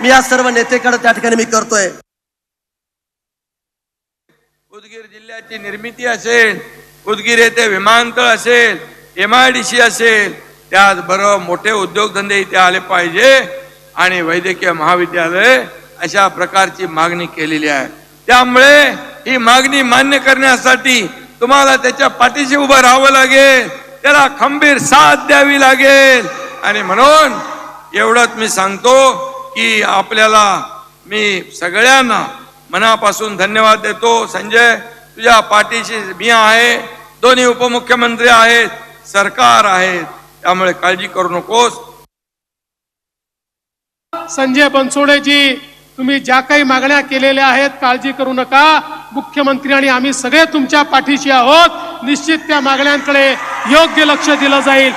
मी या सर्व नेतेकडे त्या ठिकाणी मी करतोय. उदगीर जिल्ह्याची निर्मिती असेल उदगीर येथे विमानतळ असेल एम आय डी सी असेल त्याचबरोबर मोठे उद्योगधंदे इथे आले पाहिजे आणि वैद्यकीय महाविद्यालय अशा प्रकारची मागणी केलेली आहे. त्यामुळे ही मागणी मान्य करण्यासाठी तुम्हाला त्याच्या पाठीशी उभं राहावं लागेल त्याला खंबीर साथ द्यावी लागेल आणि म्हणून एवढंच मी सांगतो की आपल्याला मी सगळ्यांना मनापासून धन्यवाद देतो. संजय तुझ्या पाठीशी मी आहे. दोन्ही उपमुख्यमंत्री आहेत. सरकार आहे. त्यामुळे काळजी करू नकोस. संजय बनसोडेजी तुम्ही ज्या काही मागण्या केलेल्या आहेत काळजी करू नका. मुख्यमंत्री आणि आम्ही सगळे तुमच्या पाठीशी आहोत. निश्चित त्या मागण्यांकडे योग्य लक्ष दिलं जाईल.